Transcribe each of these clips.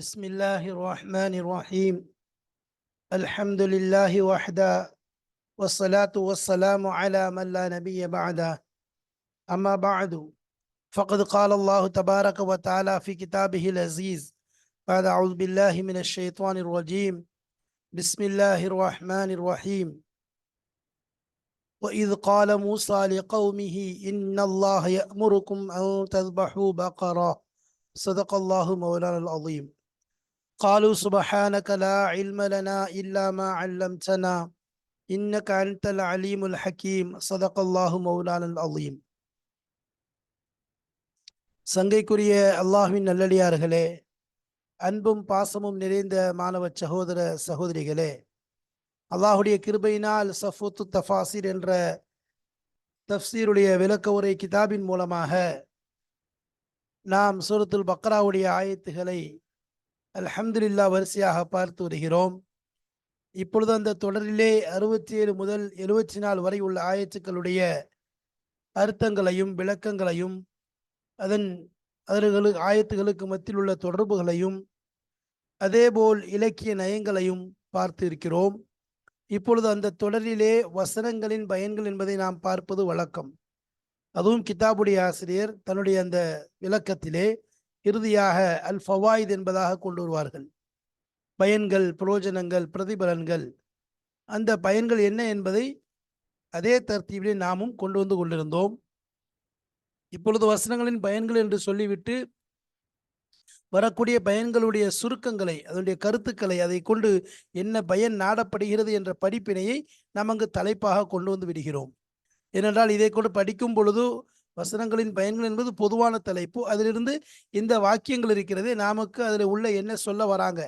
بسم الله الرحمن الرحيم. الحمد لله وحده والصلاة والسلام على من لا نبي بعده. أما بعد فقد قال الله تبارك وتعالى في كتابه العزيز بعد أعوذ بالله من الشيطان الرجيم. بسم الله الرحمن الرحيم. وإذ قال موسى لقومه إن الله يأمركم أن تذبحوا بقرة. صدق الله مولانا العظيم. قالوا سبحانك لا علم لنا إلا ما علمتنا إنك أنت العليم الحكيم صدق الله مولانا العظيم சங்கைக்குரிய அல்லாஹ்வின் நல்லடியார்களே அன்பும் பாசமும் நிறைந்த மாணவ சகோதர சகோதரிகளே அல்லாஹுடைய கிருபையினால் சஃபுத்து தஃபாசிர் என்ற தஃப்சீருடைய விளக்க உரை கிதாபின் மூலமாக நாம் சூரத்துல் பக்ராவுடைய ஆயத்துகளை அல்ஹம்துலில்லா வரிசையாக பார்த்து வருகிறோம். இப்பொழுது அந்த தொடரிலே அறுபத்தி ஏழு முதல் எழுபத்தி நாலு வரை உள்ள ஆயத்துக்களுடைய அர்த்தங்களையும் விளக்கங்களையும் அதன் அதற்கு ஆயத்துகளுக்கு மத்தியில் உள்ள தொடர்புகளையும் அதேபோல் இலக்கிய நயங்களையும் பார்த்து இருக்கிறோம். இப்பொழுது அந்த தொடரிலே வசனங்களின் பயன்கள் என்பதை நாம் பார்ப்பது வழக்கம். அதுவும் கிதாபுடைய ஆசிரியர் தன்னுடைய அந்த விளக்கத்திலே இறுதியாக அல் ஃபவாயித் என்பதாக கொண்டு வருவார்கள். பயன்கள் பிரயோஜனங்கள் பிரதிபலன்கள் அந்த பயன்கள் என்ன என்பதை அதே தர்த்தீபிலே நாமும் கொண்டு வந்து கொண்டிருந்தோம். இப்பொழுது வசனங்களின் பயன்கள் என்று சொல்லிவிட்டு வரக்கூடிய பயன்களுடைய சுருக்கங்களை அதனுடைய கருத்துக்களை அதை கொண்டு என்ன பயன் நாடப்படுகிறது என்ற படிப்பினையை நாம் அங்கு தலைப்பாக கொண்டு வந்து விடுகிறோம். ஏனென்றால் இதை கொண்டு படிக்கும் பொழுது வசனங்களின் பயன்கள் என்பது பொதுவான தலைப்பு. அதிலிருந்து இந்த வாக்கியங்கள் இருக்கிறதே. நமக்கு அதில் உள்ள என்ன சொல்ல வராங்க?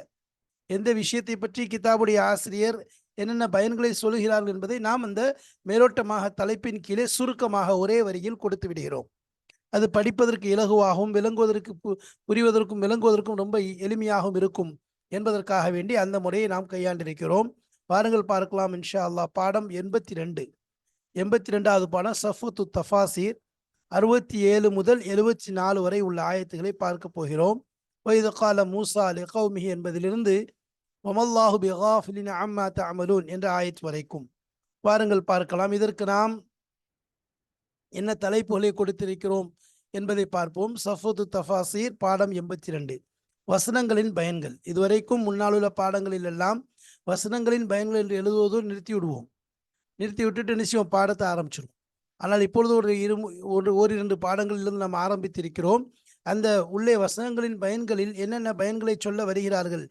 எந்த விஷயத்தை பற்றி கிதாபுடைய ஆசிரியர் என்னென்ன பயன்களை சொல்லுகிறார்கள் என்பதை நாம் அந்த மேலோட்டமாக தலைப்பின் கீழே சுருக்கமாக ஒரே வரியில் கொடுத்து விடுகிறோம். அது படிப்பதற்கு இலகுவாகவும் விளங்குவதற்கு புரிவதற்கும் விளங்குவதற்கும் ரொம்ப எளிமையாகவும் இருக்கும் என்பதற்காக வேண்டி அந்த முறையை நாம் கையாண்டிருக்கிறோம். பாருங்கள் பார்க்கலாம். இன்ஷா அல்லாஹ். பாடம் எண்பத்தி ரெண்டு. எண்பத்தி ரெண்டாவது பாடம். சஃபுத்து தஃபாசீர். அறுபத்தி ஏழு முதல் எழுபத்தி நாலு வரை உள்ள ஆயத்துக்களை பார்க்க போகிறோம். வைதகால மூசா லெகௌமிஹி என்பதிலிருந்து ஒமல்லாஹு பிகாஃபிலின் அம்மா தமலூன் என்ற ஆயத்து வரைக்கும். பாருங்கள் பார்க்கலாம். இதற்கு நாம் என்ன தலைப்புகளை கொடுத்திருக்கிறோம் என்பதை பார்ப்போம். சஃபது தஃபாசீர் பாடம் எண்பத்தி ரெண்டு வசனங்களின் பயன்கள். இதுவரைக்கும் முன்னால் உள்ள பாடங்களில் எல்லாம் வசனங்களின் பயன்கள் என்று எழுதுவதோ நிறுத்தி விடுவோம் நிறுத்தி விட்டுட்டு நிச்சயம் பாடத்தை ஆரம்பிச்சிடும் ஆனால் இப்பொழுது ஒரு இரு ஒரு ஓரிரண்டு பாடங்களிலிருந்து நாம் ஆரம்பித்திருக்கிறோம். அந்த உள்ளே வசனங்களின் பயன்களில் என்னென்ன பயன்களை சொல்ல வருகிறார்கள்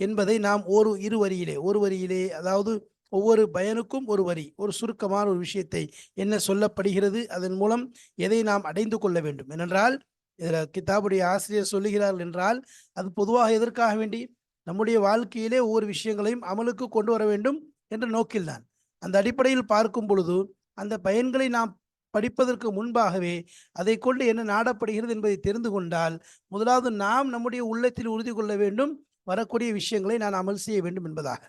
என்பதை நாம் ஒரு இரு வரியிலே ஒரு வரியிலே அதாவது ஒவ்வொரு பயனுக்கும் ஒரு வரி ஒரு சுருக்கமான ஒரு விஷயத்தை என்ன சொல்லப்படுகிறது அதன் மூலம் எதை நாம் அடைந்து கொள்ள வேண்டும். ஏனென்றால் இதில் கிதாபுடைய ஆசிரியர் சொல்லுகிறார்கள் என்றால் அது பொதுவாக எதற்காக வேண்டி? நம்முடைய வாழ்க்கையிலே ஒவ்வொரு விஷயங்களையும் அமலுக்கு கொண்டு வர வேண்டும் என்ற நோக்கில்தான். அந்த அடிப்படையில் பார்க்கும் பொழுது அந்த பயன்களை நாம் படிப்பதற்கு முன்பாகவே அதை கொண்டு என்ன நாடப்படுகிறது என்பதை தெரிந்து கொண்டால் முதலாவது நாம் நம்முடைய உள்ளத்தில் உறுதி கொள்ள வேண்டும். வரக்கூடிய விஷயங்களை நான் அமல் செய்ய வேண்டும் என்பதாக.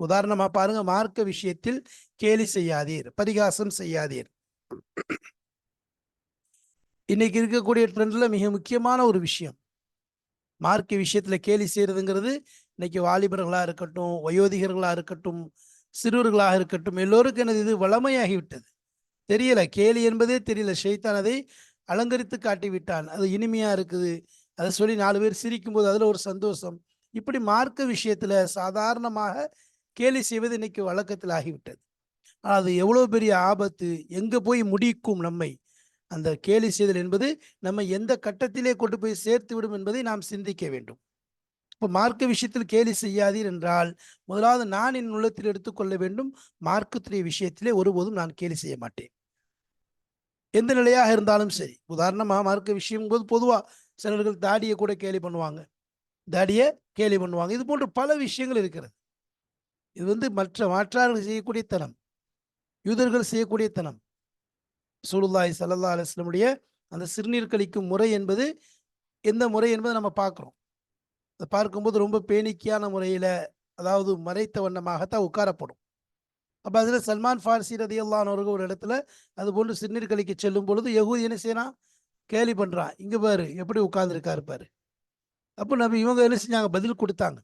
உதாரணமா பாருங்க மார்க்க விஷயத்தில் கேலி செய்யாதீர் பரிகாசம் செய்யாதீர். இன்னைக்கு இருக்கக்கூடிய ட்ரெண்ட்ல மிக முக்கியமான ஒரு விஷயம். மார்க்க விஷயத்துல கேலி செய்யறதுங்கிறது இன்னைக்கு வாலிபர்களா இருக்கட்டும் வயோதிகர்களா இருக்கட்டும் சிறுவர்களாக இருக்கட்டும் எல்லோருக்கும் எனது இது வளமையாகிவிட்டது. தெரியல கேலி என்பதே தெரியல ஷெய்தான் அதை அலங்கரித்து காட்டி விட்டான் அது இனிமையா இருக்குது. அதை சொல்லி நாலு பேர் சிரிக்கும் போது ஒரு சந்தோஷம். இப்படி மார்க்க விஷயத்தில் சாதாரணமாக கேலி செய்வது இன்னைக்கு வழக்கத்தில் ஆகிவிட்டது. ஆனால் அது எவ்வளோ பெரிய ஆபத்து எங்கே போய் முடிக்கும் நம்மை? அந்த கேலி செய்தல் என்பது நம்ம எந்த கட்டத்திலே கொண்டு போய் சேர்த்து விடும் என்பதை நாம் சிந்திக்க வேண்டும். இப்போ மார்க்க விஷயத்தில் கேலி செய்யாதீர் என்றால் முதலாவது நான் என் உள்ளத்தில் எடுத்துக்கொள்ள வேண்டும். மார்க்கத்துடைய விஷயத்திலே ஒருபோதும் நான் கேலி செய்ய மாட்டேன். எந்த நிலையாக இருந்தாலும் சரி. உதாரணமாக மார்க்க விஷயம் போது பொதுவாக சிலர்கள் தாடியை கூட கேலி பண்ணுவாங்க. தாடியை கேலி பண்ணுவாங்க. இது போன்ற பல விஷயங்கள் இருக்கிறது. இது வந்து மற்ற மாற்றார்கள் செய்யக்கூடிய தனம். யூதர்கள் செய்யக்கூடிய தனம். சூலுல்லாய் சல்லா அலுவலமுடைய அந்த சிறுநீர் கழிக்கும் முறை என்பது எந்த முறை என்பதை நம்ம பார்க்குறோம். பார்க்கும்போது ரொம்ப பேணிக்கையான முறையில் அதாவது மறைத்த வண்ணமாகத்தான் உட்காரப்படும். அப்போ அதில் சல்மான் ஃபார்சி ரதியல்லானவர்கள் ஒரு இடத்துல அது போன்று சிறுநீர் கழிக்க செல்லும் பொழுது யகுதி என்ன செய்யறான்? கேலி பண்ணுறான் இங்கே பாரு எப்படி உட்கார்ந்துருக்காரு பாரு. அப்போ நம்ம இவங்க என்ன செஞ்சாங்க? பதில் கொடுத்தாங்க.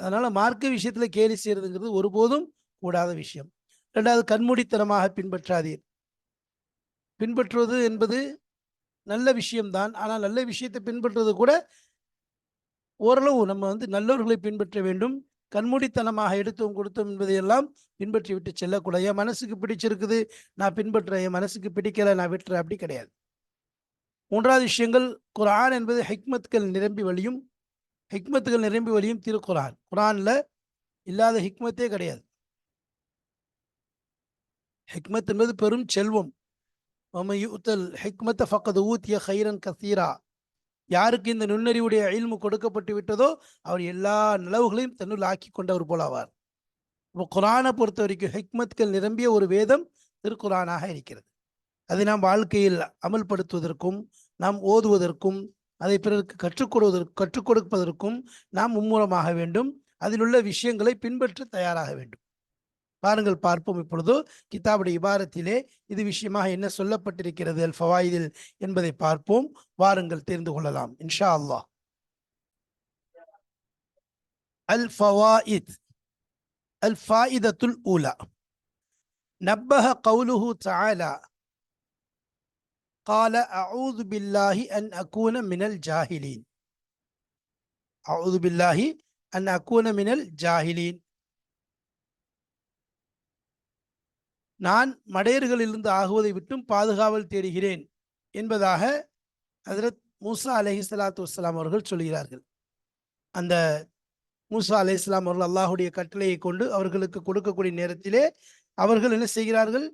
அதனால மார்க்க விஷயத்துல கேலி செய்யறதுங்கிறது ஒருபோதும் கூடாத விஷயம். ரெண்டாவது கண்மூடித்தனமாக பின்பற்றாதீர். பின்பற்றுவது என்பது நல்ல விஷயம்தான். ஆனால் நல்ல விஷயத்தை பின்பற்றுவது கூட ஓரளவு நம்ம வந்து நல்லவர்களை பின்பற்ற வேண்டும். கண்மூடித்தனமாக எடுத்தோம் கொடுத்தோம் என்பதையெல்லாம் பின்பற்றி விட்டு செல்லக்கூடாது. என் மனசுக்கு பிடிச்சிருக்குது நான் பின்பற்றுறேன். என் மனசுக்கு பிடிக்கலை நான் விட்டுறேன். அப்படி கிடையாது. மூன்றாவது விஷயங்கள் குரான் என்பது ஹிக்மத்துகள் நிரம்பி வழியும் ஹிக்மத்துகள் நிரம்பி வழியும் திருக்குரான் குரானில் இல்லாத ஹிக்மத்தே கிடையாது. ஹிக்மத் என்பது பெரும் செல்வம். ஹிக்மத்தை ஃபக்கது ஊத்திய ஹைரன் கசீரா. யாருக்கு இந்த நுண்ணறிவுடைய அயில்மு கொடுக்கப்பட்டு விட்டதோ அவர் எல்லா நிலவுகளையும் தன்னுள் ஆக்கி கொண்டவர் போலாவார். இப்போ குரானை பொறுத்த வரைக்கும் ஹிக்மத்கள் நிரம்பிய ஒரு வேதம் திருக்குரானாக இருக்கிறது. அதை நாம் வாழ்க்கையில் அமல்படுத்துவதற்கும் நாம் ஓதுவதற்கும் அதை பிறருக்கு கற்றுக் கொடுவதற்கு கற்றுக் கொடுப்பதற்கும் நாம் மும்முரமாக வேண்டும். அதில் உள்ள விஷயங்களை பின்பற்ற தயாராக வேண்டும். பாருங்கள் பார்ப்போம் இப்பொழுது கிதாபுடைய இபாரத்திலே இது விஷயமாக என்ன சொல்லப்பட்டிருக்கிறது அல் ஃபவாயிதில் என்பதை பார்ப்போம் வாருங்கள் தெரிந்து கொள்ளலாம் இன்ஷா அல்லாஹ் அல் ஃபவாயித் அல் ஃபாயிதத்துல் ஊலா நப்பஹ கவுலுஹு தஆலா قال أعوذ بالله أن أكون من الجاهلين أعوذ بالله أن أكون من الجاهلين நான் மடையர்களிலிருந்து ஆகுவதை விட்டும் பாதுகாவல் தேடுகிறேன் என்பதாக ஹசரத் மூசா அலஹி சலாத்து வஸ்லாம் அவர்கள் சொல்கிறார்கள். அந்த மூசா அலி இஸ்லாம் அவர்கள் அல்லாஹுடைய கட்டளையை கொண்டு அவர்களுக்கு கொடுக்கக்கூடிய நேரத்திலே அவர்கள் என்ன செய்கிறார்கள்?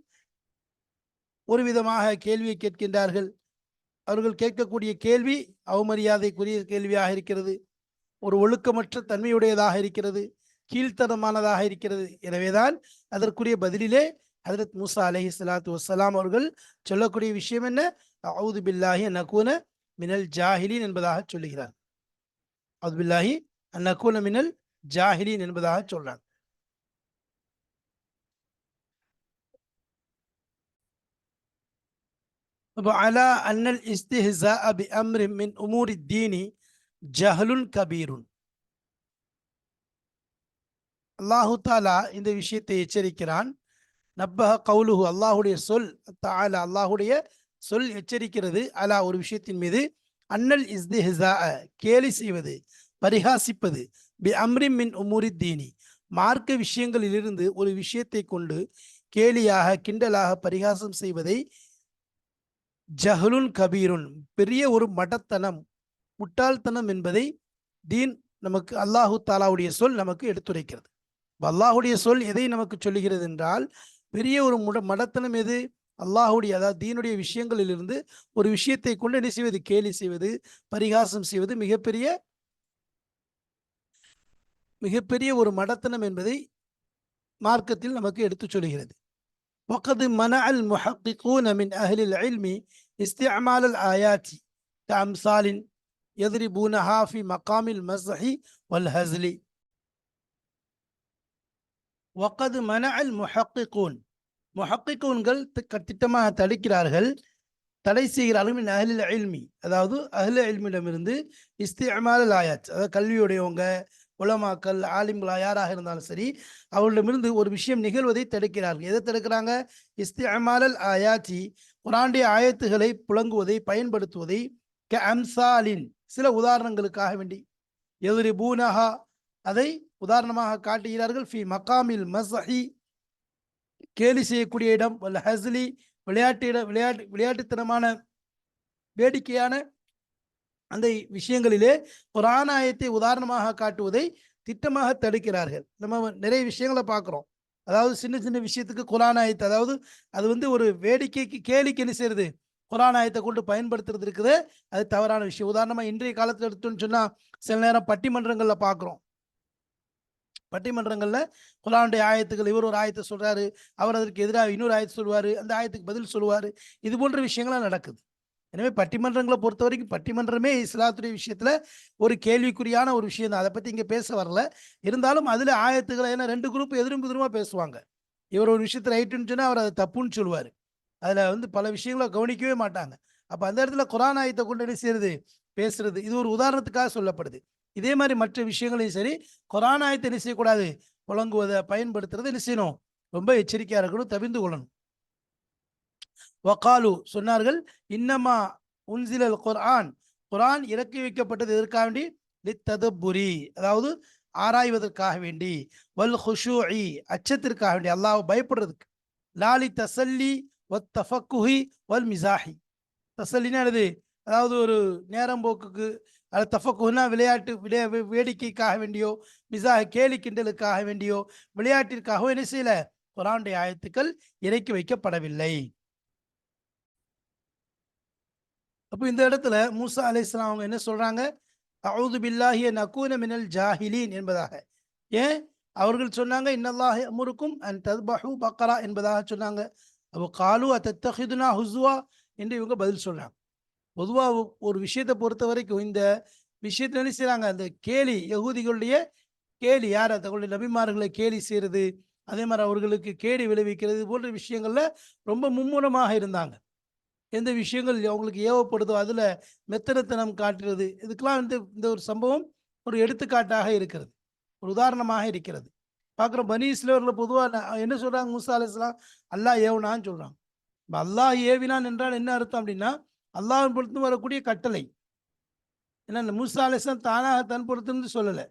ஒரு விதமாக கேள்வியை கேட்கின்றார்கள். அவர்கள் கேட்கக்கூடிய கேள்வி அவமரியாதைக்குரிய கேள்வியாக இருக்கிறது. ஒரு ஒழுக்கமற்ற தன்மையுடையதாக இருக்கிறது. கீழ்த்தனமானதாக இருக்கிறது. எனவேதான் அதற்குரிய பதிலிலே ஹதரத் மூசா அலஹி சலாத்து வசலாம் அவர்கள் சொல்லக்கூடிய விஷயம் என்ன? அவுது பில்லாஹி நக்கூன மினல் ஜாஹிலின் என்பதாக சொல்லுகிறார். அவுது பில்லாஹி நக்கூன மினல் ஜாஹிலின் என்பதாக சொல்றாங்க அப்போ அலா அன்னல் இஸ்திஹா பி அம்ரி மின் உமூரி தீனி ஜஹலுன் கபீருன். அல்லாஹு தாலா இந்த விஷயத்தை எச்சரிக்கிறான். நப்பக கவுலுஹு. அல்லாஹுடைய சொல் தால அல்லாஹுடைய சொல் எச்சரிக்கிறது. அலா ஒரு விஷயத்தின் மீது. அன்னல் இஸ்திஹா கேலி செய்வது பரிகாசிப்பது பி அம்ரி மின் உமுரி தீனி. மார்க்க விஷயங்களிலிருந்து ஒரு விஷயத்தை கொண்டு கேலியாக கிண்டலாக பரிகாசம் செய்வதை ஜஹலுன் கபீருன் பெரிய ஒரு மடத்தனம் முட்டாள்தனம் என்பதை தீன் நமக்கு அல்லாஹு தாலாவுடைய சொல் நமக்கு எடுத்துரைக்கிறது. அல்லாஹுடைய சொல் எதை நமக்கு சொல்லுகிறது என்றால் பெரிய ஒரு முட மடத்தனம் எது அல்லாஹுடைய அதாவது தீனுடைய விஷயங்களிலிருந்து ஒரு விஷயத்தை கொண்டு என்ன செய்வது கேலி செய்வது பரிகாசம் செய்வது மிகப்பெரிய மிகப்பெரிய ஒரு மடத்தனம் என்பதை மார்க்கத்தில் நமக்கு எடுத்து சொல்கிறது وقد منع المحققون من أهل العلم استعمال الآيات كأمثال يضربونها في مقام المزح والهزل ஒக்கது மன அல் முஹக்கிகூன் முஹக்கிகூன்கள் திட்டமாக தடுக்கிறார்கள். தடை செய்கிறார்கள் அஹில் அல்மி அதாவது அஹில் அல்மிடமிருந்து இஸ்திமால் ஆயாத். அதாவது கல்வியுடையவங்க உலமாக்கல் ஆலிம்களா யாராக இருந்தாலும் சரி அவர்களிடமிருந்து ஒரு விஷயம் நிகழ்வதை தடுக்கிறார்கள். எதை தடுக்கிறாங்க? இஸ்தி இஸ்திமால் ஆயாச்சி குராண்டிய ஆயத்துகளை புழங்குவதை பயன்படுத்துவதை க அம்சாலின் சில உதாரணங்களுக்காக வேண்டி. எதிரி பூனஹா அதை உதாரணமாக காட்டுகிறார்கள் ஃபி மகாமில் மசஹி கேலி செய்யக்கூடிய இடம் வல்ல ஹஸ்லி விளையாட்டு இட விளையாட்டு விளையாட்டுத்தனமான வேடிக்கையான அந்த விஷயங்களிலே குரான் ஆயத்தை உதாரணமாக காட்டுவதை திட்டமாக தடுக்கிறார்கள். நம்ம நிறைய விஷயங்களை பார்க்குறோம். அதாவது சின்ன சின்ன விஷயத்துக்கு குரான் ஆயத்தை அதாவது அது வந்து ஒரு வேடிக்கைக்கு கேலிக்கு என்ன செய்யறது? குரான் ஆயத்தை கொண்டு பயன்படுத்துறது இருக்குது. அது தவறான விஷயம். உதாரணமாக இன்றைய காலத்தில் எடுத்தோம்னு சொன்னால் சில நேரம் பட்டிமன்றங்களில் பார்க்குறோம். பட்டிமன்றங்களில் குரானுடைய ஆயத்துக்கள் இவர் ஒரு ஆயத்தை சொல்கிறாரு அவர் அதற்கு எதிராக இன்னொரு ஆயத்தை சொல்லுவார் அந்த ஆயத்துக்கு பதில் சொல்லுவார். இது போன்ற விஷயங்கள்லாம் நடக்குது. எனவே பட்டிமன்றங்களை பொறுத்த வரைக்கும் பட்டிமன்றமே இஸ்லாத்துடைய விஷயத்தில் ஒரு கேள்விக்குறியான ஒரு விஷயம் தான். அதை பற்றி இங்கே பேச வரல. இருந்தாலும் அதில் ஆயத்துக்களை ஏன்னா ரெண்டு குரூப் எதிரும் எதிருமா பேசுவாங்க. இவர் ஒரு விஷயத்துல ரைட்டுன்னு சொன்னால் அவர் அதை தப்புன்னு சொல்லுவார். அதில் வந்து பல விஷயங்களை கவனிக்கவே மாட்டாங்க. அப்போ அந்த இடத்துல குரான் ஆயத்தை கொண்டு என்ன செய்யறது? பேசுறது. இது ஒரு உதாரணத்துக்காக சொல்லப்படுது. இதே மாதிரி மற்ற விஷயங்களையும் சரி குரான் ஆயத்தை என்ன செய்யக்கூடாது? புழங்குவதை பயன்படுத்துறது என்ன செய்யணும்? ரொம்ப எச்சரிக்கையா இருக்கணும் தவிர்ந்து கொள்ளணும். வக்காலு சொன்னார்கள் இன்னமா உன்சிலல் குர்ஆன். குரான் இறக்கி வைக்கப்பட்டது எதற்காக வேண்டி? லித்ததப்புரி அதாவது ஆராய்வதற்காக வேண்டி. வல் ஹுஷூஇ அச்சத்திற்காக வேண்டி அல்லாஹ் பயப்படுறதுக்கு. லாலி தசல்லி வத் தஃபக்குஹி வல் மிசாஹி. தசல்லினா என்னது? அதாவது ஒரு நேரம் போக்குக்கு அது தஃபக்குனா விளையாட்டு விளையா வேடிக்கைக்காக வேண்டியோ மிசாக கேலி கிண்டலுக்காக வேண்டியோ விளையாட்டிற்காகவோ என்ன செய்யல? குரானுடைய ஆயத்துக்கள் இறக்கி வைக்கப்படவில்லை. அப்போ இந்த இடத்துல மூசா அலைஹிஸ்ஸலாம் அவங்க என்ன சொல்றாங்க? அவுது பில்லாஹிய நக்கூன மினல் ஜாஹிலீன் என்பதாக. ஏன்? அவர்கள் சொன்னாங்க இன்னல்லாஹி அமுருக்கும் அண்ட் தத்பஹு பக்கரா என்பதாக சொன்னாங்க. அப்போ காலு அத்தஹிதுனா ஹுஸ்வா என்று இவங்க பதில் சொல்றாங்க. பொதுவாக ஒரு விஷயத்தை பொறுத்த வரைக்கும் இந்த விஷயத்துல என்ன செய்கிறாங்க அந்த கேலி யகுதிகளுடைய கேலி யார்? தங்களுடைய நபிமார்களை கேலி செய்யறது அதே மாதிரி அவர்களுக்கு கேடி விளைவிக்கிறது போன்ற விஷயங்களில் ரொம்ப மும்முரமாக இருந்தாங்க. எந்த விஷயங்கள் அவங்களுக்கு ஏவப்படுதோ அதில் மெத்தனத்தனம் காட்டுறது இதுக்கெல்லாம் வந்து இந்த ஒரு சம்பவம் ஒரு எடுத்துக்காட்டாக இருக்கிறது ஒரு உதாரணமாக இருக்கிறது. பார்க்குறோம் பனி பொதுவாக என்ன சொல்கிறாங்க மூசா அலைஹிஸ்ஸலாம் அல்லாஹ் ஏவுனான்னு சொல்கிறாங்க இப்போ அல்லாஹ் ஏவினான் என்றால் என்ன அர்த்தம் அப்படின்னா அல்லாஹின் பொறுத்து வரக்கூடிய கட்டளை. ஏன்னா இந்த மூசா அலிஸ்லாம் தானாக தன் பொறுத்துன்னு சொல்லலை.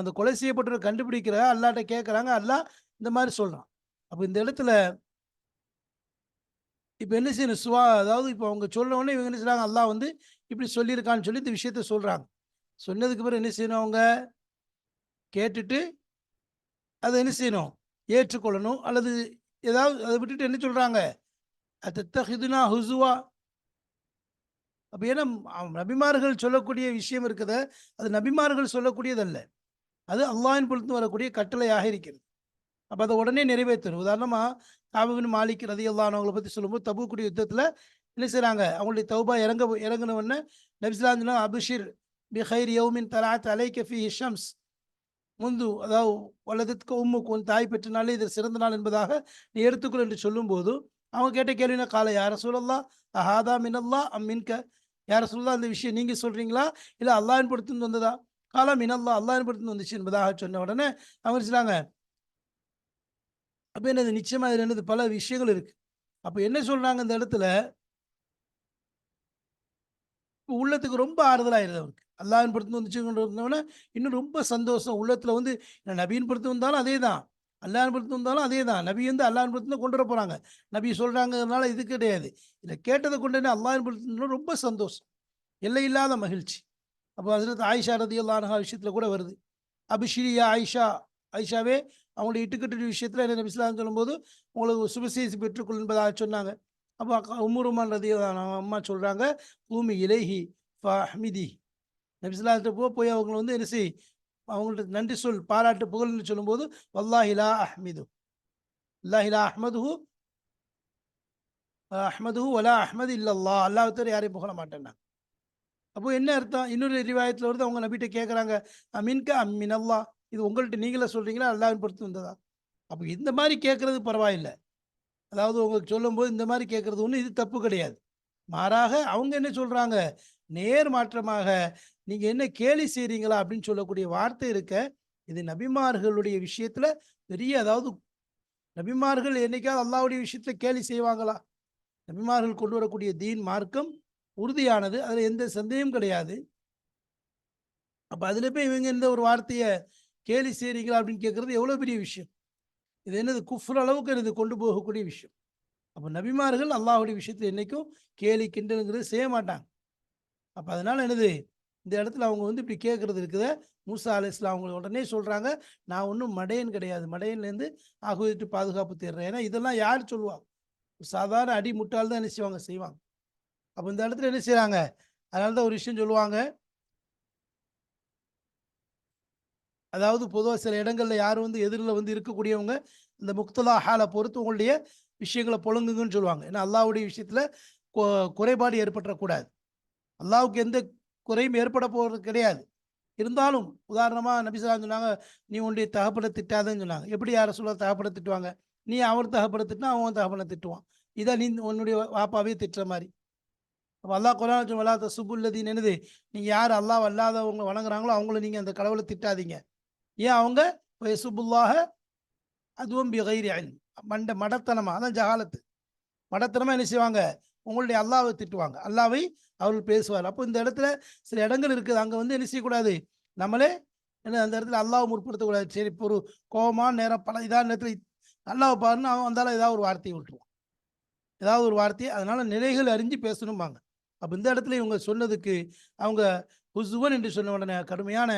அந்த கொலை செய்யப்பட்டவரை கண்டுபிடிக்கிற அல்லாட்ட கேட்குறாங்க அல்லாஹ் இந்த மாதிரி சொல்கிறான் அப்போ இந்த இடத்துல இப்போ என்ன செய்யணும்? சுவா அதாவது இப்போ அவங்க சொல்ல உடனே இவங்க என்ன செய்கிறாங்க அல்லா வந்து இப்படி சொல்லியிருக்கான்னு சொல்லி இந்த விஷயத்த சொல்கிறாங்க சொன்னதுக்கு பிறகு என்ன செய்யணும் அவங்க? கேட்டுட்டு அதை என்ன செய்யணும்? ஏற்றுக்கொள்ளணும். அல்லது ஏதாவது அதை விட்டுட்டு என்ன சொல்றாங்க? அத்தஹிதுனா ஹுசுவா அப்போ ஏன்னா நபிமார்கள் சொல்லக்கூடிய விஷயம் இருக்குத. அது நபிமார்கள் சொல்லக்கூடியதல்ல. அது அல்லாஹின் பொறுத்து வரக்கூடிய கட்டளையாக இருக்கிறது. அப்போ அதை உடனே நிறைவேற்றணும் உதாரணமாக காபிபின் மாலிக் ரதி அல்லானவங்களை பற்றி சொல்லும்போது தபுக்குடி யுத்தத்தில் என்ன செய்கிறாங்க அவங்களுடைய தௌபா இறங்க இறங்கினவொடனே நபிஸ்லாந்துனா அபிஷிர் பி ஹைர் யௌமின் தலாத் அலை கஃபி ஹிஷம்ஸ் முந்து அதாவது வலதுக்கு உம்முக்கு உன் தாய் பெற்ற நாள் இது சிறந்த நாள் என்பதாக நீ எடுத்துக்கொள் என்று சொல்லும்போது அவங்க கேட்ட கேள்வினா காலை யார சொல்லல்லா அஹாதா மினல்லா அம் மின்க? யார சொல்லலாம் அந்த விஷயம் நீங்கள் சொல்கிறீங்களா இல்லை அல்லாஹின் படுத்துன்னு வந்ததா? காலம் இனல்லா அல்லாஹின் படுத்துன்னு வந்துச்சு என்பதாக சொன்ன உடனே அவங்க என்ன அப்போ என்னது? நிச்சயமாக இதில் என்னது? பல விஷயங்கள் இருக்குது அப்போ என்ன சொல்கிறாங்க இந்த இடத்துல? உள்ளத்துக்கு ரொம்ப ஆறுதலாகிடுது அவருக்கு. அல்லாஹின் பொறுத்து வந்துச்சுன்னு இன்னும் ரொம்ப சந்தோஷம். உள்ளத்தில் வந்து நான் நபியின் பொறுத்து வந்தாலும் அதே தான் அல்லா பொறுத்து வந்தாலும் அதே தான் நபி வந்து அல்லா பொறுத்து தான் கொண்டு வர போகிறாங்க நபி சொல்கிறாங்கிறதுனால இது கிடையாது. இதை கேட்டதை கொண்டு அல்லா அல்லாஹ்வின் ரொம்ப சந்தோஷம். எல்லை இல்லாத மகிழ்ச்சி. அப்போ அதில் ஆயிஷா ரதி அல்லாஹா விஷயத்தில் கூட வருது. அபிஷிரியா ஆயிஷா ஆயிஷாவே அவங்களுடைய இட்டுக்கட்டு விஷயத்தில் என்ன நபிஸ்லாம் சொல்லும்போது உங்களுக்கு சுபசேசி பெற்றுக்கொள் என்பதாக சொன்னாங்க. அப்போ அக்கா உம்முருமான் ரதி அம்மா சொல்கிறாங்க பூமி இலேஹி ஃபஹ்மிதி. நபிஸ்லாத்த போ போய் அவங்களை வந்து என்ன செய் அவங்கள்ட்ட நன்றி சொல் பாராட்டு புகழ்னு சொல்லும்போது வல்லாஹிலா அஹ்மிது. அல்லாஹிலா அஹ்மதுஹு அஹ்மதுஹு வலா அஹ்மது இல்லல்லா அல்லாஹ் யாரையும் புகழ மாட்டேன்னா அப்போ என்ன அர்த்தம்? இன்னொரு ரிவாயத்தில் வருது அவங்க நபிட்ட கேட்குறாங்க அமீன்கா அம்மின் அல்லா இது உங்கள்கிட்ட நீங்களே சொல்கிறீங்களா அல்லாவின் பொறுத்து வந்ததா? அப்போ இந்த மாதிரி கேட்குறது பரவாயில்லை. அதாவது உங்களுக்கு சொல்லும்போது இந்த மாதிரி கேட்குறது ஒன்றும் இது தப்பு கிடையாது. மாறாக அவங்க என்ன சொல்கிறாங்க நேர் மாற்றமாக நீங்க என்ன கேலி செய்றீங்களா அப்படின்னு சொல்லக்கூடிய வார்த்தை இருக்க இது நபிமார்களுடைய விஷயத்துல பெரிய அதாவது நபிமார்கள் என்னைக்காவது அல்லாவுடைய விஷயத்துல கேலி செய்வாங்களா? நபிமார்கள் கொண்டு வரக்கூடிய தீன் மார்க்கம் உறுதியானது அதுல எந்த சந்தேகம் கிடையாது. அப்ப அதுல போய் இவங்க இந்த ஒரு வார்த்தையை கேலி செய்றீங்களா அப்படின்னு கேட்கறது எவ்வளவு பெரிய விஷயம். இது என்னது? குஃப்ர அளவுக்கு இது கொண்டு போகக்கூடிய விஷயம். அப்போ நபிமார்கள் அல்லாஹுடைய விஷயத்துல என்னைக்கும் கேலி கிண்டலுங்கிறது செய்ய மாட்டாங்க. அப்போ அதனால என்னது? இந்த இடத்துல அவங்க வந்து இப்படி கேட்கறது இருக்குத. மூசா அலி இஸ்லாம் அவங்க உடனே சொல்றாங்க நான் ஒன்றும் மடையன் கிடையாது. மடையன்லேருந்து ஆகுதிட்டு பாதுகாப்பு தேடுறேன். ஏன்னா இதெல்லாம் யார் சொல்லுவாங்க சாதாரண அடி முட்டால் தான் என்ன செய்வாங்க? செய்வாங்க. அப்போ இந்த இடத்துல என்ன செய்கிறாங்க அதனால தான் ஒரு விஷயம் சொல்லுவாங்க. அதாவது பொதுவாக சில இடங்களில் யார் வந்து எதிரில் வந்து இருக்கக்கூடியவங்க இந்த முக்தலா ஹாலை பொறுத்து உங்களுடைய விஷயங்களை பொழுங்குங்கன்னு சொல்லுவாங்க. ஏன்னா அல்லாஹ்வுடைய விஷயத்தில் கொ- குறைபாடு ஏற்பட்டுறக்கூடாது. அல்லாவுக்கு எந்த குறையும் ஏற்பட போகிறது கிடையாது. இருந்தாலும் உதாரணமாக நபிசலாம் சொன்னாங்க நீ உன்னுடைய தகப்பட திட்டாதன்னு சொன்னாங்க. எப்படி யாரை சொல்ல தகப்பட திட்டுவாங்க? நீ அவர் தகப்பட திட்டினா அவன் தகப்பனை திட்டுவான். இதை நீ உன்னுடைய வாப்பாவே திட்டுற மாதிரி. அப்போ அல்லாஹ் குரான் வலாத்த சுபுல்லதீன் என்னது? நீங்கள் யார் அல்லாஹ் அல்லாதவங்க வணங்குறாங்களோ அவங்கள நீங்கள் அந்த கடவுளை திட்டாதீங்க. ஏன் அவங்க? சுபுல்லாக அதுவும் பிகைரி மண்ட மடத்தனமாக அதான் ஜகாலத்து மடத்தனமாக என்ன செய்வாங்க? உங்களுடைய அல்லாவை திட்டுவாங்க. அல்லாவை அவர்கள் பேசுவார். அப்போ இந்த இடத்துல சில இடங்கள் இருக்குது. அங்கே வந்து என்ன செய்யக்கூடாது? நம்மளே என்ன அந்த இடத்துல அல்லாவை முற்படுத்தக்கூடாது. சரி இப்போ ஒரு கோபமான நேரம் பல இதான நேரத்தில் அல்லாவை பாருன்னு அவன் வந்தாலும் ஏதாவது ஒரு வார்த்தையை விட்டுருவான். ஏதாவது ஒரு வார்த்தையை அதனால் நிலைகள் அறிஞ்சு பேசணும்பாங்க. அப்போ இந்த இடத்துல இவங்க சொன்னதுக்கு அவங்க ஹுசுவன் என்று சொன்ன உடனே கடுமையான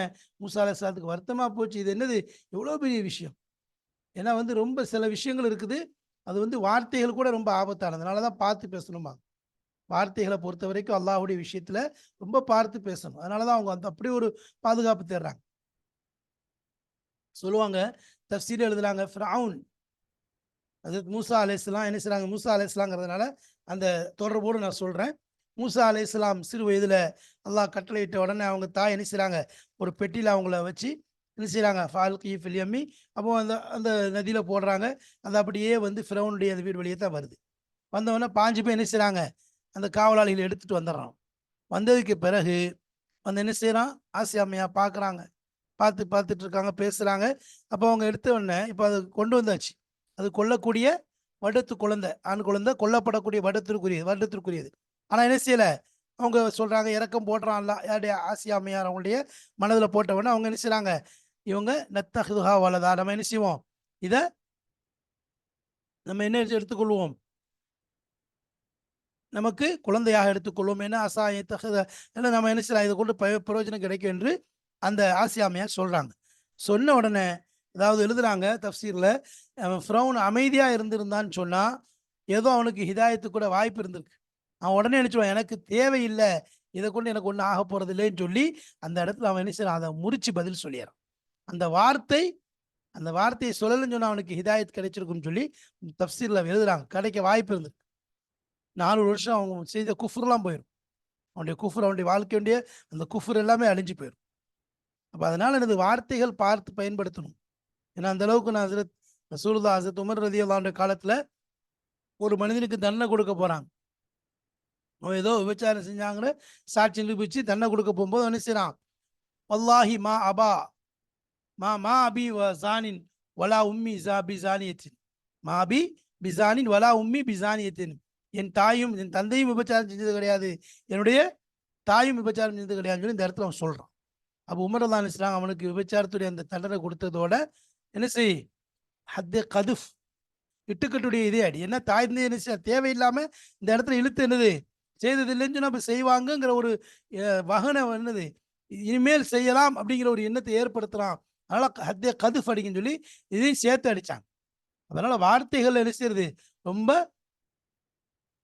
மூசா அலைஹிஸ்ஸலாத்துக்கு வருத்தமாக போச்சு. இது என்னது? எவ்வளோ பெரிய விஷயம். ஏன்னா வந்து ரொம்ப சில விஷயங்கள் இருக்குது. அது வந்து வார்த்தைகள் கூட ரொம்ப ஆபத்தானது. அதனால தான் பார்த்து பேசணுமா வார்த்தைகளை பொறுத்த வரைக்கும் அல்லாஹுடைய விஷயத்துல ரொம்ப பார்த்து பேசணும். அதனால தான் அவங்க அந்த அப்படி ஒரு பாதுகாப்பு தேடுறாங்க. சொல்லுவாங்க தப்சீர் எழுதுறாங்க ஃப்ரவுன். அது மூசா அலேஸ்லாம் என்ன செய்றாங்க? மூசா அலைஹிஸ்ஸலாங்கிறதுனால அந்த தொடர்போடு நான் சொல்றேன். மூசா அலைஹிஸ்ஸலாம் சிறு வயதுல அல்லாஹ் கட்டளையிட்ட உடனே அவங்க தாய் என்ன செய்றாங்க? ஒரு பெட்டியில அவங்கள வச்சு என்ன செய்றாங்க? ஃபால்கி ஃபிலியம்மி அப்போ அந்த அந்த நதியில போடுறாங்க. அது அப்படியே வந்து ஃபிரௌனுடைய அந்த வீடு வழியே தான் வருது. வந்தவொடனே பாஞ்சு போய் என்ன செய்றாங்க? அந்த காவலாளிகள் எடுத்துட்டு வந்துடுறான். வந்ததுக்கு பிறகு வந்து என்ன செய்றான்? ஆசியாமையா பார்க்குறாங்க பார்த்து பார்த்துட்டு இருக்காங்க பேசுகிறாங்க அப்போ அவங்க எடுத்த உடனே இப்போ அது கொண்டு வந்தாச்சு. அது கொல்லக்கூடிய வடத்து குழந்தை ஆண் குழந்தை கொல்லப்படக்கூடிய வடத்திற்குரியது வருடத்திற்குரியது ஆனால் என்ன செய்யலை? அவங்க சொல்கிறாங்க இறக்கம் போடுறான்ல யாருடைய ஆசியாமையார் அவங்களுடைய மனதில் போட்டவொடனே அவங்க என்ன செய்கிறாங்க இவங்க நத்தகுதுஹா வலதா. நம்ம என்ன செய்வோம்? இதை நம்ம என்ன எடுத்துக்கொள்வோம்? நமக்கு குழந்தையாக எடுத்துக்கொள்வோம் என்ன அசாய தகுத நம்ம என்ன செய்யலாம்? இதை கொண்டு பய பிரயோஜனம் கிடைக்கும் என்று அந்த ஆசியாமையார் சொல்றாங்க. சொன்ன உடனே அதாவது எழுதுறாங்க தப்சீர்ல அவன் ஃப்ரௌன் அமைதியா இருந்திருந்தான்னு சொன்னா ஏதோ அவனுக்கு ஹிதாயத்து கூட வாய்ப்பு இருந்திருக்கு. அவன் உடனே நினைச்சுவான் எனக்கு தேவையில்லை. இதை கொண்டு எனக்கு ஒன்றும் ஆக போறது இல்லைன்னு சொல்லி அந்த இடத்துல அவன் என்ன செய்யறான்? அதை முறிச்சு பதில் சொல்லிடுறான். அந்த வார்த்தை அந்த வார்த்தையை சொல்லலன்னு சொன்னா அவனுக்கு ஹிதாயத் கிடைச்சிருக்கும்னு சொல்லி தப்சீர்ல எழுதுறாங்க. கிடைக்க வாய்ப்பு இருந்திருக்கு. நானூறு வருஷம் அவங்க செய்த குஃபுர்லாம் போயிடும் அவனுடைய குஃபுர் அவனுடைய வாழ்க்கையுடைய அந்த குஃபுர் எல்லாமே அழிஞ்சு போயிடும் அப்போ அதனால் எனது வார்த்தைகள் பார்த்து பயன்படுத்தணும். ஏன்னா அந்த அளவுக்கு நான் ஹசரத் ரசூலுல்லா ஹசரத் உமர் ரதி அல்லாவுடைய காலத்தில் ஒரு மனிதனுக்கு தண்டனை கொடுக்க போகிறாங்க அவன் ஏதோ விபச்சாரம் செஞ்சாங்கன்னு சாட்சி நிரூபிச்சு தண்டனை கொடுக்க போகும்போது அவன் என்ன வல்லாஹி மா அபா மா மா அபி வ ஜானின் வலா உம்மி சா பி சானியத்தின் மா அபி பிசானின் வலா உம்மி பிசானியத்தின் என் தாயும் என் தந்தையும் விபச்சாரம் செஞ்சது கிடையாது. என்னுடைய தாயும் விபச்சாரம் செஞ்சது கிடையாதுன்னு சொல்லி இந்த இடத்துல அவன் சொல்கிறான் அப்போ உமர் அல்லா இஸ்லாம் அவனுக்கு விபச்சாரத்துடைய அந்த தண்டனை கொடுத்ததோட என்ன செய்? ஹத்து கதுஃப். இட்டுக்கட்டுடைய இதே அடி. என்ன தாய் தந்தை என்ன செய்ய தேவையில்லாமல் இந்த இடத்துல இழுத்து என்னது? செய்தது இல்லைன்னு சொன்னால் செய்வாங்கங்கிற ஒரு வகனை என்னது? இனிமேல் செய்யலாம் அப்படிங்கிற ஒரு எண்ணத்தை ஏற்படுத்தலாம் அதனால் ஹத்தே கதுஃப் அடிக்குன்னு சொல்லி இதையும் சேர்த்து அடிச்சாங்க. அதனால் வார்த்தைகள் என்ன செய்யறது? ரொம்ப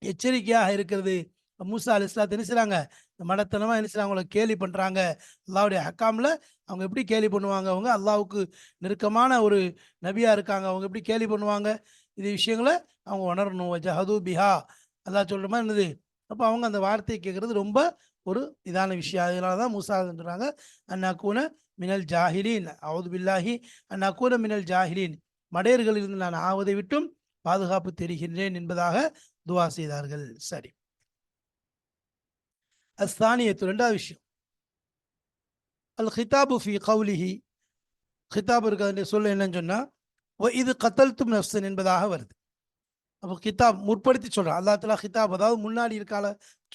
எச்சரிக்கையாக இருக்கிறது. மூசா அலி இஸ்லாத் என்ன செய்றாங்க? இந்த என்ன செய்றாங்க? அவங்கள கேலி பண்ணுறாங்க அல்லாவுடைய ஹக்காமில் அவங்க எப்படி கேலி பண்ணுவாங்க? அவங்க அல்லாவுக்கு நெருக்கமான ஒரு நபியாக இருக்காங்க. அவங்க எப்படி கேலி பண்ணுவாங்க? இது விஷயங்களை அவங்க உணரணும். ஜஹது பிஹா. அல்லா சொல்கிற மாதிரி என்னது? அப்போ அவங்க அந்த வார்த்தையை கேட்குறது ரொம்ப ஒரு இதான விஷயம். அதனால தான் மூசா அண்ணா கூன மினல் ஜாஹிலீன். அவுது பில்லாஹி அண்ணாக்கூன மினல் ஜாஹிலீன். மடையர்களிலிருந்து நான் ஆவதை விட்டும் பாதுகாப்பு தெரிகின்றேன் என்பதாக துவா செய்தார்கள். சரி. அஸ்தானியத்து ரெண்டாவது விஷயம். அல் ஹிதாபு ஃபி கவுலிஹி ஹிதாப் இருக்கிற சொல்ல என்னன்னு சொன்னால் "வ இது கத்தல்தும் நஃப்சன் என்பதாக வருது. அப்போ கிதாப் முற்படுத்தி சொல்கிறான் அல்லா தலா ஹிதாப் அதாவது முன்னாடி இருக்கால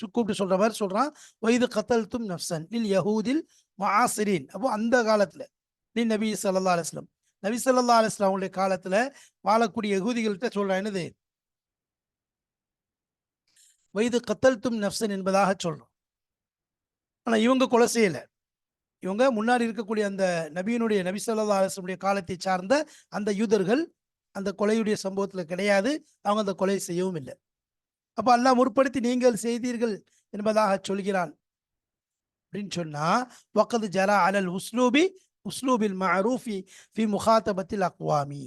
கூப்பிட்டு சொல்கிற மாதிரி சொல்கிறான் வைது இது கத்தல்தும் நஃப்சன் இல் யஹூதில் மஆசிரீன் அப்போ அந்த காலத்தில் நீ நபி சல்லா அலுவலம் நபி சல்லா அலைஹி அவங்களுடைய காலத்தில் வாழக்கூடிய யகுதிகள்கிட்ட சொல்கிறான் என்னது? வயது கத்தல்தும் நஃப்சன் என்பதாக சொல்றோம். ஆனால் இவங்க கொலை செய்யல. இவங்க முன்னாடி இருக்கக்கூடிய அந்த நபியினுடைய நபி ஸல்லல்லாஹு காலத்தை சார்ந்த அந்த யூதர்கள் அந்த கொலையுடைய சம்பவத்தில் கிடையாது. அவங்க அந்த கொலை செய்யவும் இல்லை. அப்போ அல்லா முற்படுத்தி நீங்கள் செய்தீர்கள் என்பதாக சொல்கிறான். அப்படின்னு சொன்னா ஒக்கது ஜரா அலல் உஸ்லூபி உஸ்லூபில் மரூஃபி ஃபி முகாத்தபத்தில் அக்வாமி.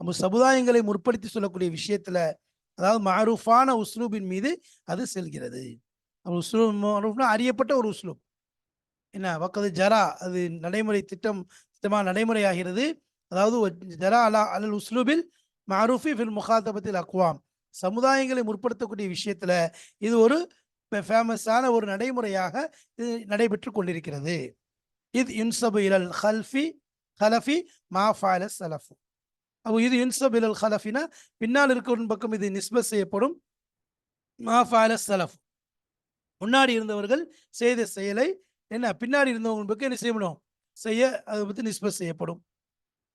நம்ம சமுதாயங்களை முற்படுத்தி சொல்லக்கூடிய விஷயத்துல அதாவது மாரூஃபான உஸ்லூபின் மீது அது செல்கிறது. அப்ப அறியப்பட்ட ஒரு உஸ்லூப். என்ன? வக்கது ஜரா அது நடைமுறை திட்டம் திட்டமாக நடைமுறையாகிறது. அதாவது ஜரா அலா அலல் உஸ்லூபில் மாரூஃபி ஃபில் முகாத்தபத்தில் அக்வாம். சமுதாயங்களை முற்படுத்தக்கூடிய விஷயத்தில் இது ஒரு ஃபேமஸான ஒரு நடைமுறையாக இது நடைபெற்று கொண்டிருக்கிறது. இது இன்சபு இலல் ஹல்ஃபி ஹலஃபி மா ஃபாலஸ் சலஃபு. அப்போ இது இன்சபு அல் ஹலஃபினா பின்னால் இருக்கிற பக்கம் இது நிஸ்பத் செய்யப்படும். மா சலஃப். முன்னாடி இருந்தவர்கள் செய்த செயலை என்ன பின்னாடி இருந்தவங்க பக்கம் என்ன செய்யணும்? செய்ய அதை பற்றி நிஸ்பத் செய்யப்படும்.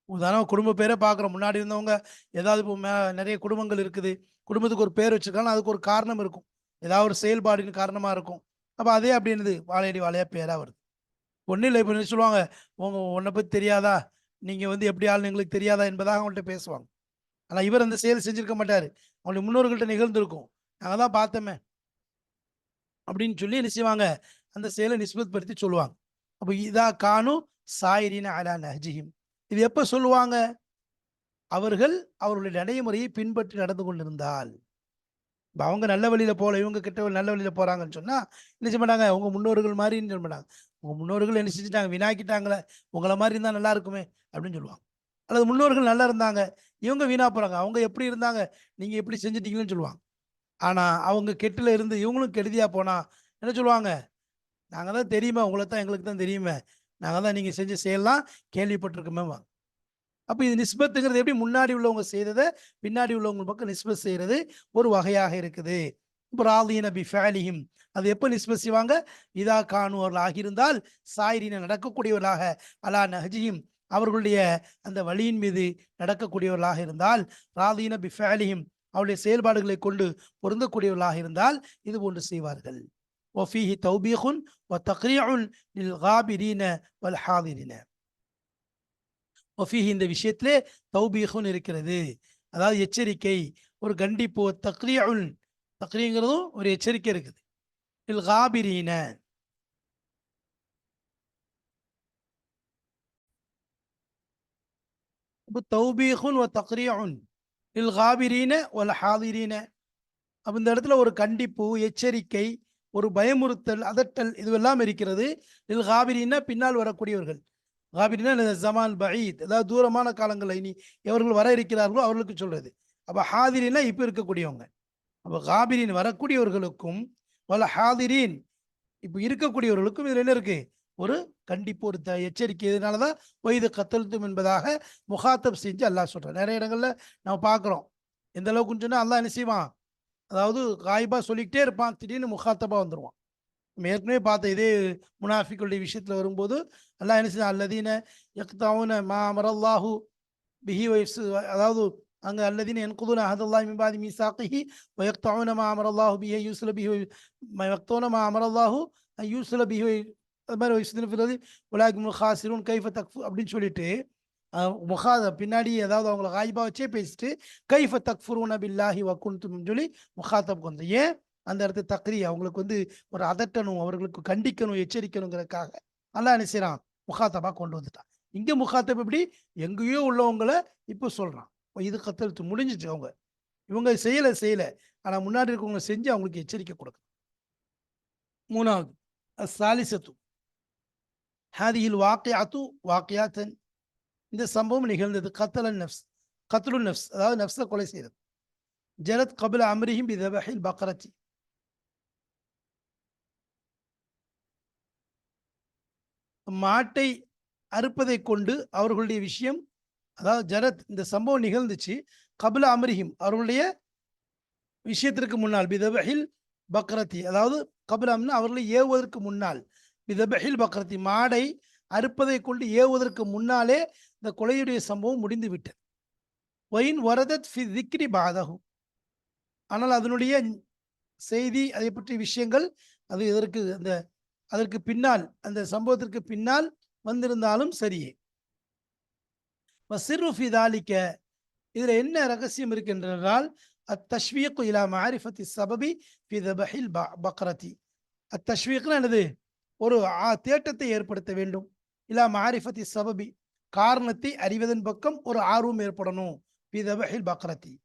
உதாரணம் குடும்ப பேரை பார்க்குறோம். முன்னாடி இருந்தவங்க ஏதாவது இப்போ மே- நிறைய குடும்பங்கள் இருக்குது. குடும்பத்துக்கு ஒரு பேர் வச்சுருக்காங்க. அதுக்கு ஒரு காரணம் இருக்கும். ஏதாவது ஒரு செயல்பாடின் காரணமாக இருக்கும். அப்போ அதே அப்படின்னுது வாழையடி வாழையாக பேராக வருது. ஒன்றும் இல்லை இப்போ என்ன சொல்லுவாங்க? உங்க உன்னை பற்றி தெரியாதா? நீங்கள் வந்து எப்படி ஆளுன்னு எங்களுக்கு தெரியாதா என்பதாக அவங்கள்ட்ட பேசுவாங்க. ஆனால் இவர் அந்த செயல் செஞ்சிருக்க மாட்டார். அவங்களுடைய முன்னோர்கள்ட்ட நிகழ்ந்திருக்கும். நாங்கள் தான் பார்த்தோமே. அப்படின்னு சொல்லி என்ன செய்வாங்க? அந்த செயலை நிஸ்பத்படுத்தி சொல்லுவாங்க. அப்போ இதா கானு சாயிரின் அலா நஹ்ஜிஹிம். இது எப்போ சொல்லுவாங்க? அவர்கள் அவர்களுடைய நடைமுறையை பின்பற்றி நடந்து கொண்டிருந்தால். இப்போ அவங்க நல்ல வழியில போல இவங்க கிட்ட நல்ல வழியில போறாங்கன்னு சொன்னா என்ன செய்ய மாட்டாங்க? உங்க முன்னோர்கள் மாதிரின்னு சொல்ல மாட்டாங்க? உங்கள் முன்னோர்கள் என்ன செஞ்சுட்டாங்க? வினாக்கிட்டாங்களே உங்களை மாதிரி இருந்தால் நல்லா இருக்குமே அப்படின்னு சொல்லுவாங்க. அல்லது முன்னோர்கள் நல்லா இருந்தாங்க இவங்க வீணா போகிறாங்க அவங்க எப்படி இருந்தாங்க? நீங்கள் எப்படி செஞ்சுட்டீங்கன்னு சொல்லுவாங்க. ஆனால் அவங்க கெட்டில் இருந்து இவங்களும் கெடுதியாக போனால் என்ன சொல்லுவாங்க? நாங்கள் தான் தெரியுமே உங்களை தான் எங்களுக்கு தான் தெரியுமே. நாங்கள் தான் நீங்கள் செஞ்ச செயலாம் கேள்விப்பட்டிருக்கோமே அப்போ இது நிஸ்பத்துங்கிறது எப்படி? முன்னாடி உள்ளவங்க செய்ததை பின்னாடி உள்ளவங்க பக்கம் நிஸ்பத் செய்கிறது ஒரு வகையாக இருக்குது. ராலீன பி ஃபேலிஹிம் அது எப்போ நிஸ்பத் இதா காணுவர்களாக இருந்தால் சாயிரின நடக்கக்கூடியவர்களாக அலா நஹஜியும் அவர்களுடைய அந்த வழியின் மீது நடக்கக்கூடியவர்களாக இருந்தால் ராதீன பி ஃபேலிஹிம் அவருடைய செயல்பாடுகளை கொண்டு பொருந்தக்கூடியவர்களாக இருந்தால் இது போன்று செய்வார்கள். ஒஃபீஹி தௌபீஹுன் ஒ தக்ரீஉன் லில் காபிரீன வல் ஹாதிரின. ஒஃபீஹி இந்த விஷயத்திலே தௌபீஹுன் இருக்கிறது. அதாவது எச்சரிக்கை. ஒரு கண்டிப்பு தக்ரீஉன் தக்ரிங்கிறதும் ஒரு எச்சரிக்கை இருக்குது. இல் காபிரீன. இப்போ ஒ தக்ரியுன் இல் காபிரீன ஒல் ஹாதிரீன. அப்போ இந்த இடத்துல ஒரு கண்டிப்பு எச்சரிக்கை ஒரு பயமுறுத்தல் அதட்டல் இதுவெல்லாம் இருக்கிறது. இல் பின்னால் வரக்கூடியவர்கள். காபிரினா ஜமான் பஈத் அதாவது தூரமான காலங்களில் இனி எவர்கள் வர இருக்கிறார்களோ அவர்களுக்கு சொல்றது. அப்போ ஹாதிரின்னா இப்போ இருக்கக்கூடியவங்க. அப்போ காபிரின் வரக்கூடியவர்களுக்கும் வல ஹாதிரீன் இப்போ இருக்கக்கூடியவர்களுக்கும் இதில் என்ன இருக்கு? ஒரு கண்டிப்பு ஒரு த எச்சரிக்கை. இதனால தான் வயது கத்தழுத்தும் என்பதாக முகாத்தப் செஞ்சு அல்லாஹ் சொல்கிறார் நிறைய இடங்களில் நம்ம பார்க்குறோம் எந்த அளவுக்குன்னு சொன்னால் அல்லாஹ் என்ன செய்வான்? அதாவது காய்பா சொல்லிக்கிட்டே இருப்பான். திடீர்னு முகாத்தபா வந்துடுவான் நம்ம ஏற்கனவே பார்த்த இதே முனாஃபிக்களுடைய விஷயத்தில் வரும்போது அல்லாஹ் என்ன செய்ய அல்லதீன எக்தாவுன மா அமரல்லாஹு பிஹி வயசு அதாவது அங்கே அல்லதீன என்குதுன அஹதுல்லாஹ் மின் பாதி மீசாக்கிஹி வயக்தாவுன மா அமரல்லாஹு பிஹி யூசுல பிஹி யக்தூன மா அமரல்லாஹு யூசுல பிஹி அது மாதிரி வயசுன்னு பிறகு உலாகும் ஹாசிரூன் கைஃப தக்ஃபு அப்படின்னு சொல்லிட்டு முகாத பின்னாடி ஏதாவது அவங்கள காய்பா வச்சே பேசிட்டு கைஃப தக்ஃபுரூன பில்லாஹி வக்குன்னு சொல்லி முகாத்தப் கொண்டு ஏன் அந்த இடத்துல தக்ரி அவங்களுக்கு வந்து ஒரு அதட்டணும் அவர்களுக்கு கண்டிக்கணும் எச்சரிக்கணுங்கிறதுக்காக அல்லாஹ் என்ன செய்கிறான் முகாத்தபா கொண்டு வந்துட்டான் இங்கே முகாத்தப் எப்படி எங்கேயோ உள்ளவங்களை இப்போ சொல்கிறான் இது கத்தெழுத்து முடிஞ்சிச்சு அவங்க. இவங்க செய்யல செய்யல. ஆனா முன்னாடி இருக்கவங்க செஞ்சு அவங்களுக்கு எச்சரிக்கை கொடுக்கணும். மூணாவது சாலிசத்து ஹாதியில் வாக்கியாத்து வாக்கியாத்தன். இந்த சம்பவம் நிகழ்ந்தது கத்தலன் நஃப்ஸ் கத்தலு நஃப்ஸ் அதாவது நஃப்ஸை கொலை செய்யறது ஜரத் கபில அம்ரிஹிம் பிதபஹில் பக்ரத்தி. மாட்டை அறுப்பதை கொண்டு அவர்களுடைய விஷயம் அதாவது ஜரத் இந்த சம்பவம் நிகழ்ந்துச்சு. கபில அமரிஹிம் அவர்களுடைய விஷயத்திற்கு முன்னால் பிதபஹில் பக்ரத்தி அதாவது கபிலாம்னு அவர்களை ஏவுவதற்கு முன்னால் பிதபஹில் பக்ரத்தி மாடை அறுப்பதை கொண்டு ஏவுவதற்கு முன்னாலே இந்த கொலையுடைய சம்பவம் முடிந்து விட்டது ஒயின் வரதத் ஃபி திக்ரி பாதகு ஆனால் அதனுடைய செய்தி அதை பற்றிய விஷயங்கள் அது இதற்கு அந்த அதற்கு பின்னால் அந்த சம்பவத்திற்கு பின்னால் வந்திருந்தாலும் சரியே. வசிறு தாலிக்க. இதுல என்ன ரகசியம் இருக்கின்றால் அத்தஷ்வீக்கு இலா மாரிஃபத்தி சபபி பிதபஹில் ப பக்ரதி. அத்தஷ்வீக்னா என்னது? ஒரு ஆ- தேட்டத்தை ஏற்படுத்த வேண்டும். இலா மாரிஃபத்தி சபபி. காரணத்தை அறிவதன் பக்கம் ஒரு ஆர்வம் ஏற்படணும். பிதபஹில் பக்ரதி.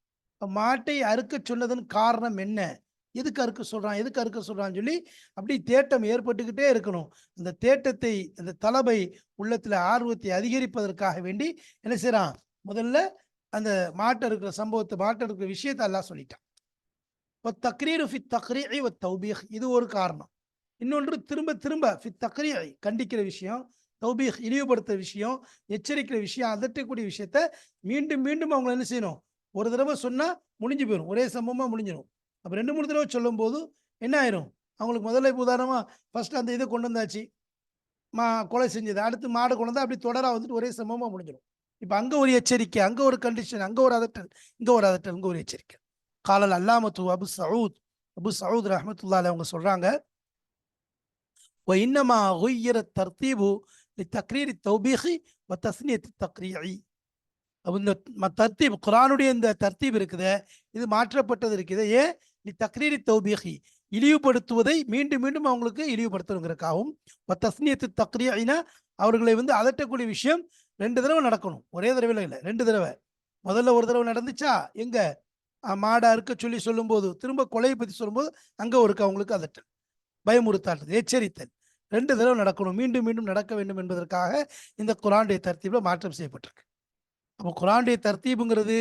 மாட்டை அறுக்க சொன்னதன் காரணம் என்ன? எதுக்கு அறுக்க சொல்கிறான் எதுக்கு அறுக்க சொல்கிறான்னு சொல்லி அப்படி தேட்டம் ஏற்பட்டுக்கிட்டே இருக்கணும். அந்த தேட்டத்தை அந்த தலபை உள்ளத்தில் ஆர்வத்தை அதிகரிப்பதற்காக வேண்டி என்ன செய்கிறான் முதல்ல அந்த மாட்டை இருக்கிற சம்பவத்தை மாட்டை இருக்கிற விஷயத்தை எல்லாம் சொல்லிட்டான். தக்ரீரு ஃபி தக்ரீஇ தௌபீஹ். இது ஒரு காரணம். இன்னொன்று திரும்ப திரும்ப ஃபி தக்ரீஇ கண்டிக்கிற விஷயம் தௌபீஹ் இழிவுபடுத்துற விஷயம் எச்சரிக்கிற விஷயம் அதட்டக்கூடிய விஷயத்த மீண்டும் மீண்டும் அவங்க என்ன செய்யணும்? ஒரு தடவை சொன்னால் முடிஞ்சு போயிடும் ஒரே சம்பவமாக முடிஞ்சிடும் அப்போ ரெண்டு மூணு தடவை சொல்லும்போது என்ன ஆயிரும்? அவங்களுக்கு முதல்ல இப்போ உதாரணமாக ஃபஸ்ட்டு அந்த இதை கொண்டு வந்தாச்சு. மா கொலை செஞ்சது. அடுத்து மாடு கொண்டு அப்படி தொடராக வந்துட்டு ஒரே சமமாக முடிஞ்சிடும் இப்போ அங்கே ஒரு எச்சரிக்கை அங்கே ஒரு கண்டிஷன் அங்கே ஒரு அதட்டல் இங்கே ஒரு அதட்டல் இங்கே ஒரு எச்சரிக்கை. காலல் அல்லாமத்து அபு சவுத் அபு சவுத் ரஹமத்துல்லால அவங்க சொல்கிறாங்க ஓ இன்னமா ஒய்யிற தர்த்தீபு தக்ரீரி தௌபீஹி வ தஸ்னியத்து தக்ரீரி இந்த தர்த்தீப் குரானுடைய இந்த தர்த்தீப் இருக்குது இது மாற்றப்பட்டது இருக்குது ஏன்? நீ தக்ரீரி தௌபீகி இழிவுபடுத்துவதை மீண்டும் மீண்டும் அவங்களுக்கு இழிவுபடுத்தணுங்கிறக்காகவும் தஸ்னியத்து தக்ரியினா அவர்களை வந்து அதட்டக்கூடிய விஷயம் ரெண்டு தடவை நடக்கணும். ஒரே தடவை இல்லை ரெண்டு தடவை. முதல்ல ஒரு தடவை நடந்துச்சா எங்க? மாடா இருக்க சொல்லி சொல்லும்போது திரும்ப கொலையை பற்றி சொல்லும்போது அங்கே ஒருக்கு அவங்களுக்கு அதட்டல் பயமுறுத்தாட்டல் எச்சரித்தல். ரெண்டு தடவை நடக்கணும். மீண்டும் மீண்டும் நடக்க வேண்டும் என்பதற்காக இந்த குரானுடைய தர்த்தீபில் மாற்றம் செய்யப்பட்டிருக்கு. அப்போ குரானுடைய தர்த்தீபுங்கிறது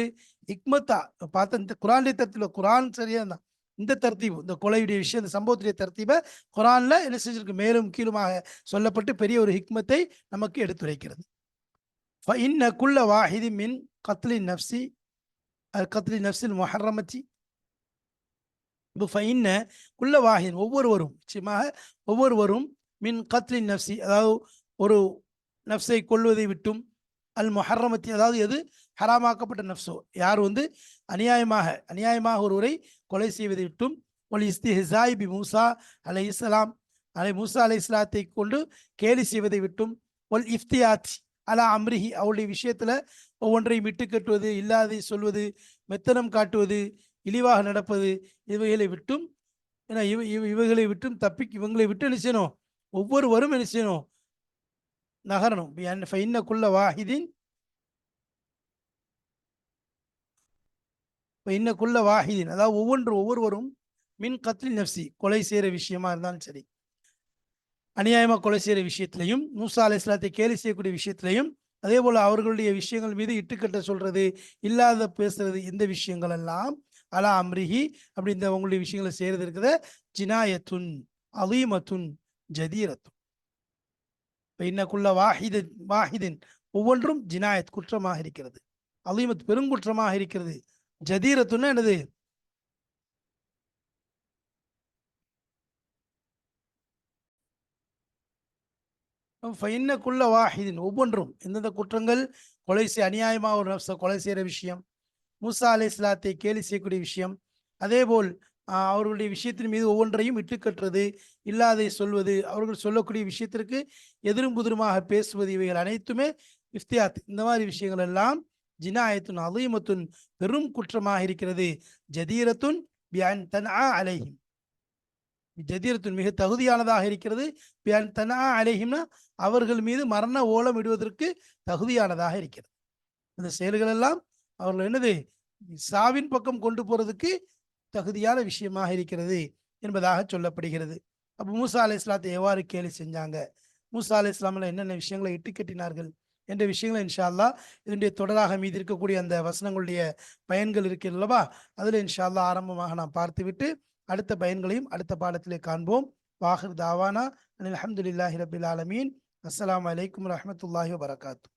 ஹிக்மத்தா. இப்ப பார்த்த இந்த குரானுடைய தர்த்தீபில் குரான் சரியா தான் இந்த தர்த்தீவு இந்த கொலையுடைய விஷயம் இந்த சம்பவத்துடைய தர்த்தீவை குரான்ல என்ன செஞ்சிருக்கு? மேலும் கீழுமாக சொல்லப்பட்டு பெரிய ஒரு ஹிக்மத்தை நமக்கு எடுத்துரைக்கிறது. இன்ன குள்ள வாஹிதி மின் கத்லி நப்சி கத்லி நப்சில் மொஹர்ரமச்சி இப்போ ஃபைன்ன குள்ள வாஹின் ஒவ்வொருவரும் நிச்சயமாக ஒவ்வொருவரும் மின் கத்லி நப்சி அதாவது ஒரு நப்சை கொள்வதை விட்டும் அல் மொஹர்ரமத்தி அதாவது எது? ஹராமாக்கப்பட்ட நப்சோ யார் வந்து அநியாயமாக அநியாயமாக ஒருவரை கொலை செய்வதை விட்டும் ஒல் இஸ்திஹாய் பி மூசா அலை இஸ்லாம் அலை மூசா அலை இஸ்லாத்தை கொண்டு கேலி செய்வதை விட்டும் ஒல் இஃப்தியாத் அலா அம்ரிஹி அவளுடைய விஷயத்துல ஒவ்வொன்றையும் விட்டு கட்டுவது இல்லாதை சொல்வது மெத்தனம் காட்டுவது இழிவாக நடப்பது இவைகளை விட்டும் ஏன்னா இவ இவ இவைகளை விட்டும் தப்பி இவங்களை விட்டு என்ன செய்யணும்? ஒவ்வொருவரும் என்ன செய்யணும்? நகரணும். பியன் ஃபைன்னக்குள்ள வாஹிதின் இன்னக்குள்ள வாஹிதின் அதாவது ஒவ்வொன்று ஒவ்வொருவரும் மின் கத்லி நெஃப்சி கொலை செய்கிற விஷயமா இருந்தாலும் சரி. அநியாயமாக கொலை செய்கிற விஷயத்திலையும் மூசா அலை இஸ்லாத்தை கேலி செய்யக்கூடிய விஷயத்திலையும் அதே போல் அவர்களுடைய விஷயங்கள் மீது இட்டுக்கட்ட சொல்கிறது இல்லாத பேசுறது இந்த விஷயங்கள் எல்லாம் அலா அம்ரிஹி அப்படி இந்த உங்களுடைய விஷயங்களை செய்யறது இருக்கிற ஜினாயத்துன் அலீமத்துன் ஜதீரத்துன். இன்னக்குள்ள வாஹிதின் வாஹிதின் ஒவ்வொன்றும் ஜினாயத் குற்றமாக இருக்கிறது. அலீமத் பெருங்குற்றமாக இருக்கிறது. ஜதீரத்துன்னா என்னது? ஃபைன்னக்குள்ள வாஹிதின் ஒவ்வொன்றும். எந்தெந்த குற்றங்கள்? கொலை செய் அநியாயமாக ஒரு நப்ச கொலை செய்கிற விஷயம். மூசா அலை இஸ்லாத்தை கேலி செய்யக்கூடிய விஷயம். அதேபோல் போல் அவர்களுடைய விஷயத்தின் மீது ஒவ்வொன்றையும் இட்டுக்கட்டுறது இல்லாதை சொல்வது அவர்கள் சொல்லக்கூடிய விஷயத்திற்கு எதிரும் புதிருமாக பேசுவது இவைகள் அனைத்துமே இஃப்தியாத். இந்த மாதிரி விஷயங்கள் எல்லாம் ஜினாயத்துன் அலீமத்துன் பெரும் குற்றமாக இருக்கிறது ஜதீரத்துன் பியான் தன்ஆ அலைஹிம். ஜதீரத்துன் மிக தகுதியானதாக இருக்கிறது. பியான் தன்ஆ அலைஹிம்னா அவர்கள் மீது மரண ஓலம் இடுவதற்கு தகுதியானதாக இருக்கிறது. இந்த செயல்கள் எல்லாம் அவர்கள் என்னது? சாவின் பக்கம் கொண்டு போறதுக்கு தகுதியான விஷயமாக இருக்கிறது என்பதாக சொல்லப்படுகிறது. அப்போ மூசா அலி இஸ்லாத்தை எவ்வாறு கேலி செஞ்சாங்க? மூசா அலி இஸ்லாமில் என்னென்ன விஷயங்களை இட்டு கட்டினார்கள்? என்ற விஷயங்களை இன்ஷா அல்லாஹ் இதனுடைய தொடராக மீதி இருக்கக்கூடிய அந்த வசனங்களுடைய பயன்கள் இருக்கிறல்லவா அதில் இன்ஷா ஆரம்பமாக நாம் பார்த்துவிட்டு அடுத்த பயன்களையும் அடுத்த பாடத்திலே காண்போம். வாஹர் தாவானா அலமதுல்லாஹி ரபில் ஆலமீன். அஸ்லாம் வலைக்கம் வரமத்துல்லாஹி வபரகாத்து